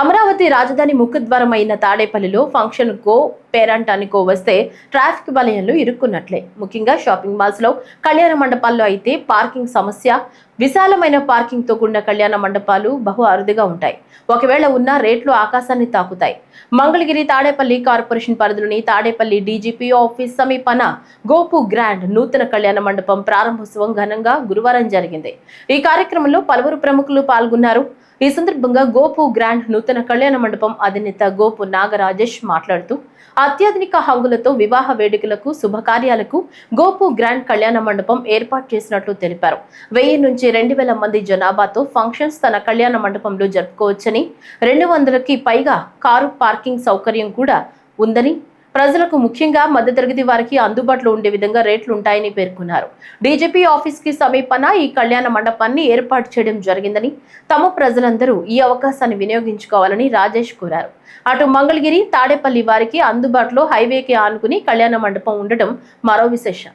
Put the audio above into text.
అమరావతి రాజధాని ముఖద్వారం అయిన తాడేపల్లిలో ఫంక్షన్ కో పేరంటానికో వస్తే ట్రాఫిక్ వలయంలో ఇరుక్కున్నట్లే. ముఖ్యంగా షాపింగ్ మాల్స్లో కళ్యాణ మండపాల్లో అయితే పార్కింగ్ సమస్య విశాలమైన పార్కింగ్తో కూడిన కళ్యాణ మండపాలు బహు అరుదుగా ఉంటాయి. ఒకవేళ ఉన్న రేట్లు ఆకాశాన్ని తాకుతాయి. మంగళగిరి తాడేపల్లి కార్పొరేషన్ పరిధిలోని తాడేపల్లి డీజీపీ ఆఫీస్ సమీపన గోపు గ్రాండ్ నూతన కళ్యాణ మండపం ప్రారంభోత్సవం ఘనంగా గురువారం జరిగింది. ఈ కార్యక్రమంలో పలువురు ప్రముఖులు పాల్గొన్నారు. ఈ సందర్భంగా గోపు గ్రాండ్ నూతన కళ్యాణ మండపం అధినేత గోపు నాగరాజేష్ మాట్లాడుతూ అత్యాధునిక హంగులతో వివాహ వేడుకలకు శుభకార్యాలకు గోపు గ్రాండ్ కళ్యాణ మండపం ఏర్పాటు చేసినట్లు తెలిపారు. వెయ్యి నుంచి రెండు వేల మంది జనాభాతో ఫంక్షన్స్ తన కళ్యాణ మండపంలో జరుపుకోవచ్చని రెండు వందలకి పైగా కారు పార్కింగ్ సౌకర్యం కూడా ఉందని ప్రజలకు ముఖ్యంగా మధ్యతరగతి వారికి అందుబాటులో ఉండే విధంగా రేట్లు ఉంటాయని పేర్కొన్నారు. డీజీపీ ఆఫీస్కి సమీపన ఈ కళ్యాణ మండపాన్ని ఏర్పాటు చేయడం జరిగిందని తమ ప్రజలందరూ ఈ అవకాశాన్ని వినియోగించుకోవాలని రాజేష్ కోరారు. అటు మంగళగిరి తాడేపల్లి వారికి అందుబాటులో హైవేకి ఆనుకుని కళ్యాణ మండపం ఉండటం మరో విశేషం.